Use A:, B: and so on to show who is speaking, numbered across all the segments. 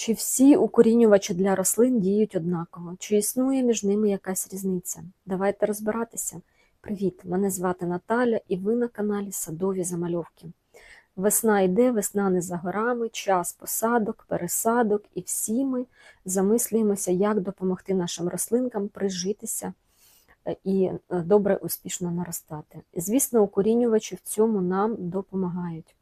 A: Чи всі укорінювачі для рослин діють однаково? Чи існує між ними якась різниця? Давайте розбиратися. Привіт! Мене звати Наталя і ви на каналі Садові Замальовки. Весна йде, весна не за горами, час посадок, пересадок, і всі ми замислюємося, як допомогти нашим рослинкам прижитися е, і е, добре успішно наростати. Звісно, укорінювачі в цьому нам допомагають.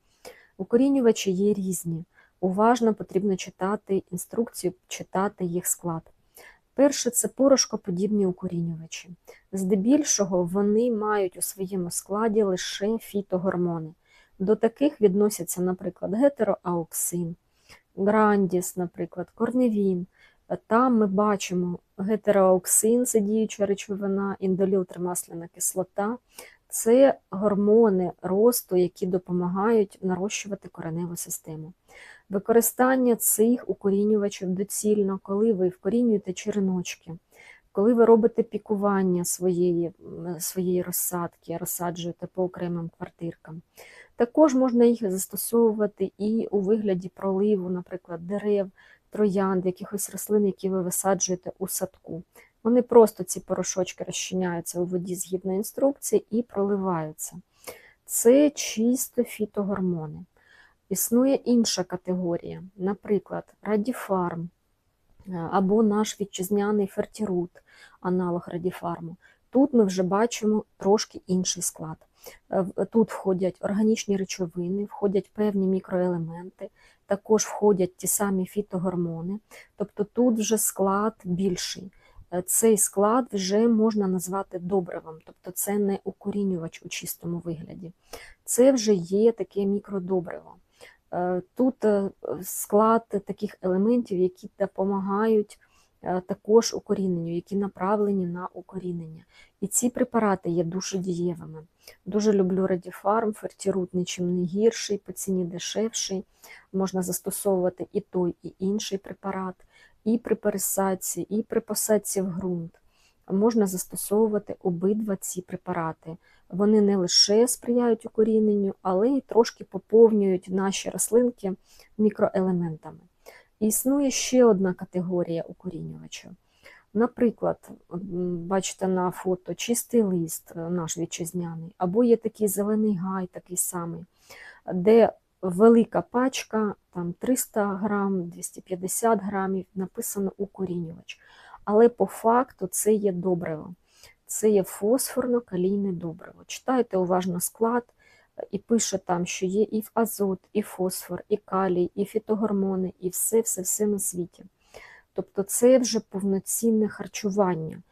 A: Укорінювачі є різні. Уважно потрібно читати інструкцію, читати їх склад. Перше це порошкоподібні укорінювачі. Здебільшого вони мають у своєму складі лише фітогормони. До таких відносяться, наприклад, гетероауксин, грандіс, наприклад, корневін. Там ми бачимо гетероауксин, це діюча речовина, індоліл тримасляна кислота. Це гормони росту, які допомагають нарощувати кореневу систему. Використання цих укорінювачів доцільно, коли ви вкорінюєте череночки, коли ви робите пікування своєї своєї розсадки, розсаджуєте по окремим квартиркам. Також можна їх застосовувати і у вигляді проливу, наприклад, дерев, троянд, якихось рослин, які ви висаджуєте у садку. Вони просто ці порошочки розчиняються у воді згідно інструкції і проливаються. Це чисто фітогормони. Існує інша категорія, наприклад, радіфарм е, або наш вітчизняний фертірут, аналог радіфарму. Тут ми вже бачимо трошки інший склад. Е, тут входять органічні речовини, входять певні мікроелементи, також входять ті самі фітогормони, тобто тут вже склад більший. Е, цей склад вже можна назвати добривом, тобто це не укорінювач у чистому вигляді. Це вже є таке мікродобриво. Е, тут е, склад таких елементів, які допомагають е, також укоріненню, які направлені на укорінення. І ці препарати є дуже дієвими. Дуже люблю Радіфарм, фертірут нічим не гірший, по ціні дешевший. Можна застосовувати і той, і інший препарат, і при пересадці, і при посадці в ґрунт. Можна застосовувати обидва ці препарати. Вони не лише сприяють укоріненню, але й трошки поповнюють наші рослинки мікроелементами. існує ще одна категорія укорінювачів. Наприклад, бачите на фото чистий лист, е, наш вітчизняний, або є такий зелений гай, такий самий, де велика пачка, там 300 грам, 250 грамів, написано укорінювач. Але по факту це є добриво це є фосфорно-калійне добриво. Читайте уважно склад і пише там, що є і азот, і фосфор, і калій, і фітогормони, і все-все-все на світі. Тобто це вже повноцінне харчування.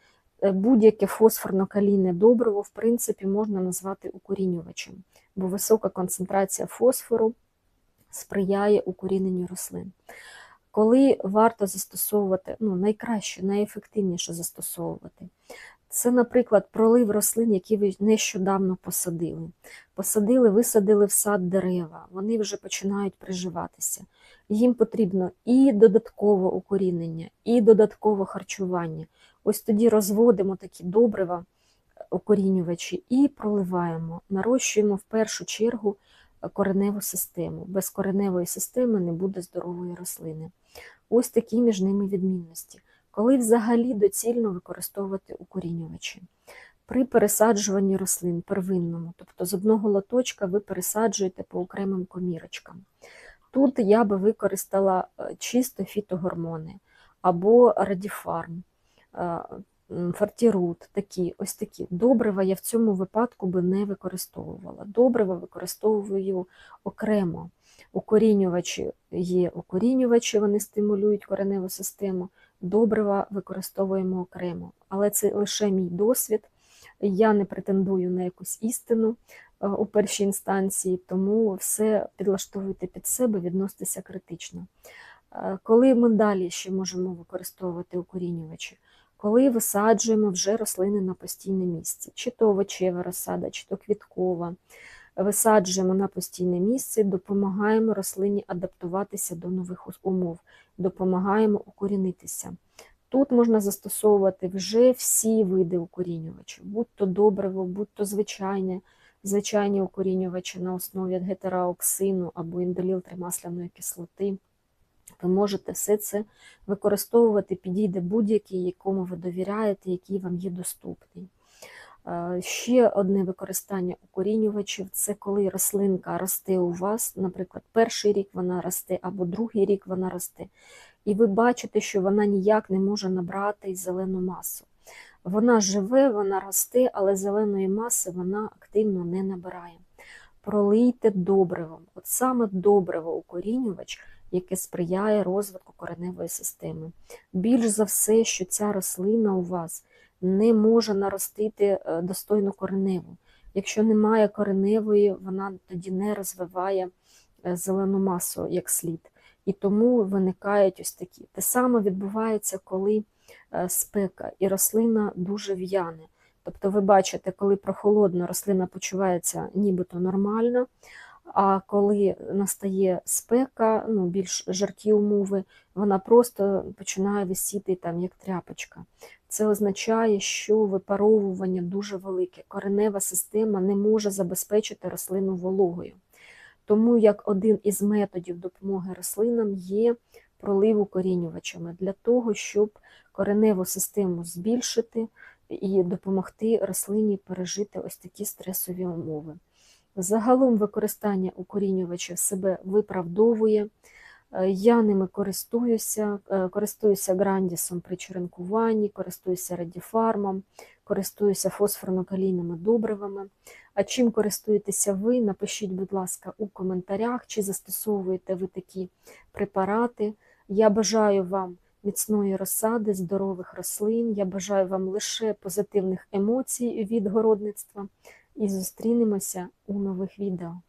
A: Е, будь-яке фосфорно-калійне добриво, в принципі, можна назвати укорінювачем, бо висока концентрація фосфору сприяє укоріненню рослин. Коли варто застосовувати, ну, найкраще, найефективніше застосовувати, це, наприклад, пролив рослин, які ви нещодавно посадили. Посадили, висадили в сад дерева, вони вже починають приживатися. Їм потрібно і додаткове укорінення, і додаткове харчування. Ось тоді розводимо такі добрива, укорінювачі і проливаємо, нарощуємо в першу чергу кореневу систему. Без кореневої системи не буде здорової рослини. Ось такі між ними відмінності коли взагалі доцільно використовувати укорінювачі. При пересаджуванні рослин первинному, тобто з одного лоточка ви пересаджуєте по окремим комірочкам. Тут я би використала е, чисто фітогормони або радіфарм, е, фартірут, такі, ось такі. Добрива я в цьому випадку би не використовувала. Добрива використовую окремо. Укорінювачі є укорінювачі, вони стимулюють кореневу систему добрива використовуємо окремо. Але це лише мій досвід. Я не претендую на якусь істину е, у першій інстанції, тому все підлаштовуйте під себе, відноситися критично. Е, коли ми далі ще можемо використовувати укорінювачі? Коли висаджуємо вже рослини на постійне місце, чи то овочева розсада, чи то квіткова, висаджуємо на постійне місце, допомагаємо рослині адаптуватися до нових умов допомагаємо укорінитися. Тут можна застосовувати вже всі види укорінювачів, будь-то добриво, будь-то звичайне, звичайні укорінювачі на основі гетераоксину або індоліл тримасляної кислоти. Ви можете все це використовувати, підійде будь-який, якому ви довіряєте, який вам є доступний. Е, Ще одне використання укорінювачів це коли рослинка росте у вас, наприклад, перший рік вона росте або другий рік вона росте, і ви бачите, що вона ніяк не може набрати зелену масу. Вона живе, вона росте, але зеленої маси вона активно не набирає. Пролийте добривом, от саме добриво укорінювач, яке сприяє розвитку кореневої системи. Більш за все, що ця рослина у вас не може наростити е, достойну кореневу. Якщо немає кореневої, вона тоді не розвиває е, зелену масу як слід. І тому виникають ось такі. Те саме відбувається, коли е, спека і рослина дуже в'яне. Тобто ви бачите, коли прохолодно рослина почувається нібито нормально, а коли настає спека, ну, більш жаркі умови, вона просто починає висіти там, як тряпочка. Це означає, що випаровування дуже велике. Коренева система не може забезпечити рослину вологою. Тому як один із методів допомоги рослинам є пролив укорінювачами для того, щоб кореневу систему збільшити і допомогти рослині пережити ось такі стресові умови. Загалом використання укорінювачів себе виправдовує. Е, Я ними користуюся, е, користуюся грандісом при черенкуванні, користуюся радіфармом, користуюся фосфорно-калійними добривами. А чим користуєтеся ви? Напишіть, будь ласка, у коментарях, чи застосовуєте ви такі препарати. Я бажаю вам міцної розсади, здорових рослин. Я бажаю вам лише позитивних емоцій від городництва. І зустрінемося у нових відео.